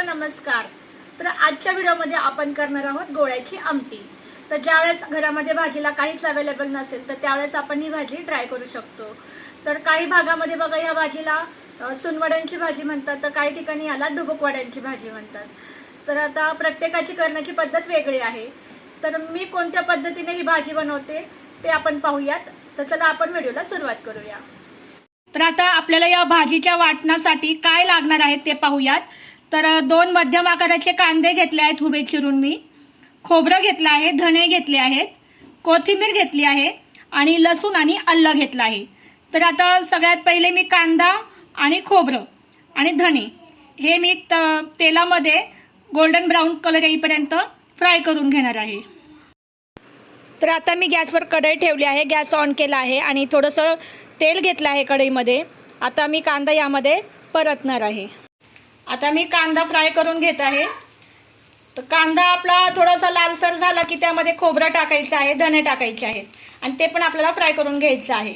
मित्रांनो नमस्कार. तर आजच्या व्हिडिओमध्ये आपण करणार आहोत गोळ्याची आमटी. तर ज्यावेळेस घरामध्ये भाजीला काहीच अवेलेबल नसेल तर त्यावेळेस आपण ही भाजी ट्राय करू शकतो. तर काही भागामध्ये बघा ह्या भाजीला सुनवड्यांची भाजी म्हणतात तर काही ठिकाणी याला डुबुकवड्यांची भाजी म्हणतात. तर आता प्रत्येकाची करण्याची पद्धत वेगळी आहे. तर मी कोणत्या पद्धतीने ही भाजी बनवते ते आपण पाहूयात. तर चला आपण व्हिडिओला सुरुवात करूया. तर आता आपल्याला या भाजीच्या वाटणासाठी काय लागणार आहे ते पाहूयात. तर दोन मध्यम आकाराचे कांदे घेतले आहेत उभे चिरून मी. खोबरं घेतलं आहे धणे घेतले आहेत कोथिंबीर घेतली आहे आणि लसूण आणि अल्लं घेतलं आहे. तर आता सगळ्यात पहिले मी कांदा आणि खोबरं आणि धणे हे मी त तेलामध्ये गोल्डन ब्राऊन कलर येईपर्यंत फ्राय करून घेणार आहे. तर आता मी गॅसवर कढई ठेवली आहे गॅस ऑन केला आहे आणि थोडंसं तेल घेतलं आहे कढईमध्ये. आता मी कांदा यामध्ये परतणार आहे. आता मी कांदा फ्राय करून घेत आहे. तर कांदा आपला थोडासा लालसर झाला की त्यामध्ये खोबरं टाकायचं आहे धने टाकायचे आहेत. आणि ते पण आपल्याला फ्राय करून घ्यायचं आहे.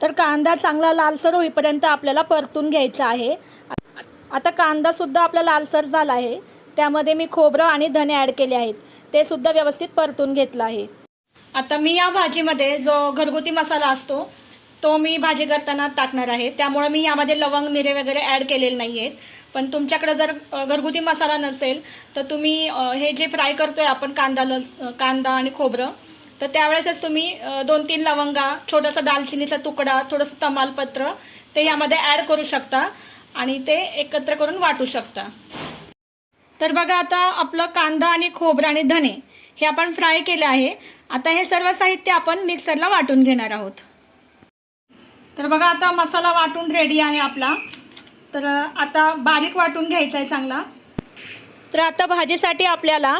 तर कांदा चांगला लालसर होईपर्यंत आपल्याला परतून घ्यायचा आहे. आता कांदासुद्धा आपला लालसर झाला आहे. त्यामध्ये मी खोबरं आणि धने ॲड केले आहेत. ते सुद्धा व्यवस्थित परतून घेतलं आहे. आता मी या भाजीमध्ये जो घरगुती मसाला असतो तो मी भाजी करताना टाकणार आहे. त्यामुळे मी यामध्ये लवंग मिरे वगैरे ॲड केलेले नाही आहेत पण तुमच्याकडे जर घरगुती मसाला नसेल तर तुम्ही हे जे फ्राय करतोय आपण कांदा लस कांदा आणि खोबरं तर त्यावेळेसच तुम्ही दोन तीन लवंगा छोटासा दालचिनीचा तुकडा थोडंसं तमालपत्र ते यामध्ये ॲड करू शकता आणि ते एकत्र करून वाटू शकता. तर बघा आता आपलं कांदा आणि खोबरं आणि धने हे आपण फ्राय केले आहे. आता हे सर्व साहित्य आपण मिक्सरला वाटून घेणार आहोत. तर बघा आता मसाला वाटून रेडी आहे आपला. तर आता बारीक वाटून घ्यायचा आहे चांगला. तर आता भाजीसाठी आपल्याला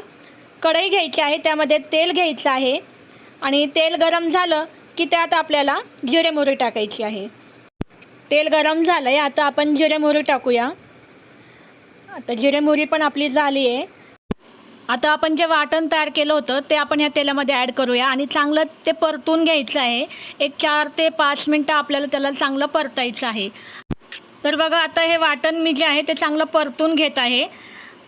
कढई घ्यायची आहे त्यामध्ये तेल घ्यायचं आहे. आणि तेल गरम झालं की त्यात आपल्याला जिरे मोहरी टाकायची आहे. तेल गरम झालं आहे आता आपण जिरे मोहरी टाकूया. आता जिरे मोहरी पण आपली झाली आहे आता आपण जे वाटण तयार केलं होतं ते आपण या तेलामध्ये ॲड करूया. आणि चांगलं ते परतून घ्यायचं आहे. एक चार ते पाच मिनटं आपल्याला त्याला चांगलं परतायचं आहे. तर बघा आता हे वाटण मी जे आहे ते चांगलं परतून घेत आहे.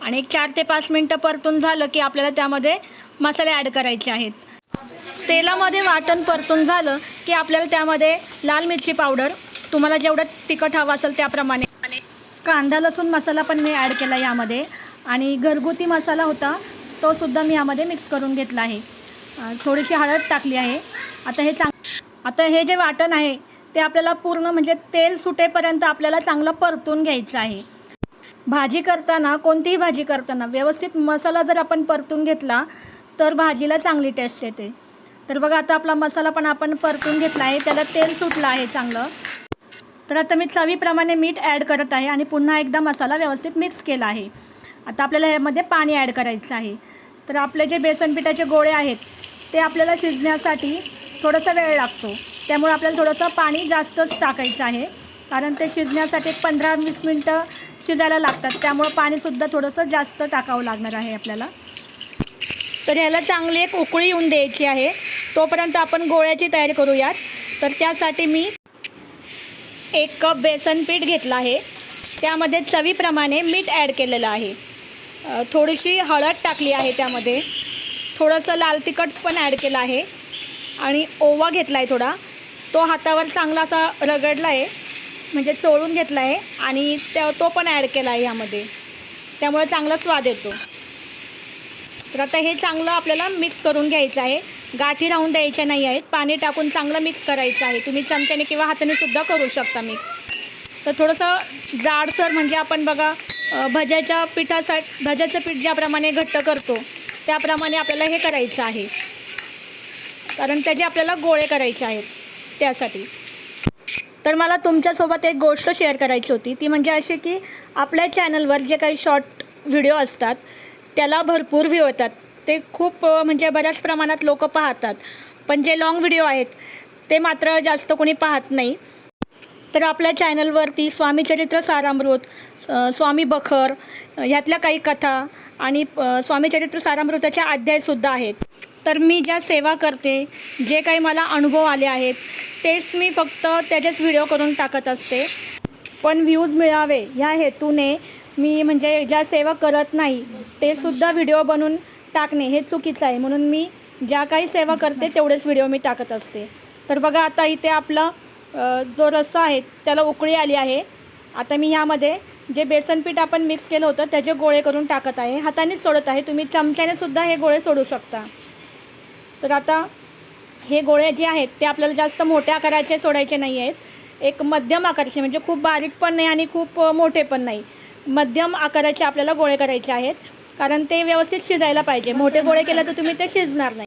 आणि एक चार ते पाच मिनटं परतून झालं की आपल्याला त्यामध्ये मसाले ॲड करायचे आहेत. तेलामध्ये वाटण परतून झालं की आपल्याला त्यामध्ये लाल मिरची पावडर तुम्हाला जेवढं तिखट हवं असेल त्याप्रमाणे. कांदा लसूण मसाला पण मी ॲड केला यामध्ये. आणि घरगुती मसाला होता. तो सुद्धा मी यामध्ये मिक्स करून घेतला आहे. थोडीशी हळद टाकली आहे. आता हे चांग आता हे जे वाटण आहे ते आपल्याला पूर्ण म्हणजे तेल सुटेपर्यंत आपल्याला चांगलं परतून घ्यायचं आहे. भाजी करताना कोणतीही भाजी करताना व्यवस्थित मसाला जर आपण परतून घेतला तर भाजीला चांगली टेस्ट येते. तर बघा आता आपला मसाला पण आपण परतून घेतला आहे त्याला तेल सुटलं आहे चांगलं. तर आता मी चवीप्रमाणे मीठ ॲड करत आहे आणि पुन्हा एकदा मसाला व्यवस्थित मिक्स केला आहे. आता आपल्याला यामध्ये पाणी ॲड करायचं आहे. तर आपले जे बेसन पिठाचे गोळे आहेत ते आपल्याला शिजण्यासाठी थोडासा वेळ लागतो. त्यामुळे आपल्याला थोडंसं पाणी जास्तच टाकायचं आहे. कारण ते शिजण्यासाठी एक पंधरा वीस मिनटं शिजायला लागतात. त्यामुळं पाणीसुद्धा थोडंसं जास्त टाकावं लागणार आहे आपल्याला. तर ह्याला चांगली एक उकळी येऊन द्यायची आहे. तोपर्यंत आपण गोळ्याची तयारी करूयात. तर त्यासाठी मी एक कप बेसन पीठ घेतलं आहे. त्यामध्ये चवीप्रमाणे मीठ ॲड केलेलं आहे. थोडीशी हळद टाकली आहे त्यामध्ये. थोडंसं लाल तिखट पण ॲड केलं आहे. आणि ओवा घेतला आहे थोडा. तो हातावर चांगला असा रगडला आहे म्हणजे चोळून घेतला आहे आणि त्या तो पण ॲड केला आहे यामध्ये त्यामुळे चांगला स्वाद येतो. तर आता हे चांगलं आपल्याला मिक्स करून घ्यायचं आहे. गाठी राहून द्यायच्या नाही आहेत. पाणी टाकून चांगलं मिक्स करायचं आहे. तुम्ही चमच्याने किंवा हाताने सुद्धा करू शकता मिक्स. तर थोडंसं जाडसर म्हणजे आपण बघा भज्याच्या पिठासा भज्याचं पीठ ज्याप्रमाणे घट्ट करतो त्याप्रमाणे आपल्याला हे करायचं आहे. कारण त्याचे आपल्याला गोळे करायचे आहेत त्यासाठी. तर मला तुमच्यासोबत एक गोष्ट शेअर करायची होती. ती म्हणजे अशी की आपल्या चॅनलवर जे काही शॉर्ट व्हिडिओ असतात त्याला भरपूर व्ह्यू येतात. ते खूप म्हणजे बऱ्याच प्रमाणात लोक पाहतात. पण जे लाँग व्हिडिओ आहेत ते मात्र जास्त कोणी पाहत नाही. तर आपल्या चॅनलवरती स्वामीचरित्र सारामृत स्वामी बखर ह्यातल्या काही कथा आणि स्वामी चरित्र सारामृताच्या अध्यायसुद्धा आहेत. तर मी ज्या सेवा करते जे काही मला अनुभव आले आहेत तेच मी फक्त त्याचेच व्हिडिओ करून टाकत असते. पण व्ह्यूज मिळावे ह्या हेतूने मी म्हणजे ज्या सेवा करत नाही ते सुद्धा व्हिडिओ बनवून टाकणे हे चुकीचं आहे. म्हणून मी ज्या काही सेवा करते तेवढेच व्हिडिओ मी टाकत असते. तर बघा आता इथे आपला जो रस्सा आहे त्याला उकळी आली आहे. आता मी ह्यामध्ये जे बेसन पीठ आपण मिक्स केलं होतं त्याचे गोळे करून टाकत आहे हातानेच सोडत आहे. तुम्ही चमच्याने सुद्धा हे गोळे सोडू शकता. तर आता हे गोळे जे आहेत ते आपल्याला जास्त मोठ्या आकाराचे सोडायचे नाही आहेत. एक मध्यम आकाराचे म्हणजे खूप बारीक पण नाही आणि खूप मोठे पण नाही. मध्यम आकाराचे आपल्याला गोळे करायचे आहेत. कारण ते व्यवस्थित शिजायला पाहिजे. मोठे गोळे केले तर तुम्ही ते शिजणार नाही.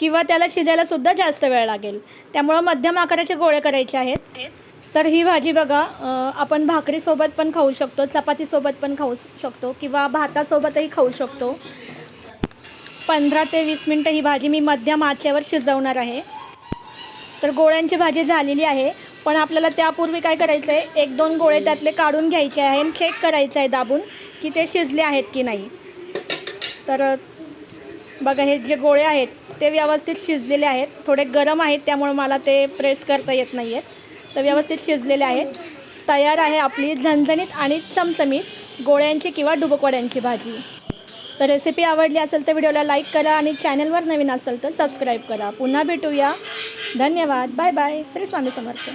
किंवा त्याला शिजायला सुद्धा जास्त वेळ लागेल. त्यामुळं मध्यम आकाराचे गोळे करायचे आहेत. तर ही भाजी बघा आपण भाकरीसोबत पण खाऊ शकतो चपातीसोबत पण खाऊ शकतो किंवा भातासोबतही खाऊ शकतो. पंधरा ते वीस मिनटं ही भाजी मी मध्यम आचेवर शिजवणार आहे. तर गोळ्यांची भाजी झालेली आहे पण आपल्याला त्यापूर्वी काय करायचं आहे एक दोन गोळे त्यातले काढून घ्यायचे आहे आणि चेक करायचं आहे दाबून की ते शिजले आहेत की नाही. तर बघा हे जे गोळे आहेत ते व्यवस्थित शिजलेले आहेत थोडे गरम आहेत त्यामुळे मला ते प्रेस करता येत नाही आहेत तर व्यवस्थित शिजलेले आहेत. तयार आहे आपली झणझणीत आणि चमचमीत गोळ्यांची किंवा डुबकवड्यांची भाजी. तर रेसिपी आवडली असेल तर व्हिडिओला लाईक करा आणि चॅनलवर नवीन असेल तर सबस्क्राईब करा. पुन्हा भेटूया. धन्यवाद. Bye bye Shri Swami Samarth.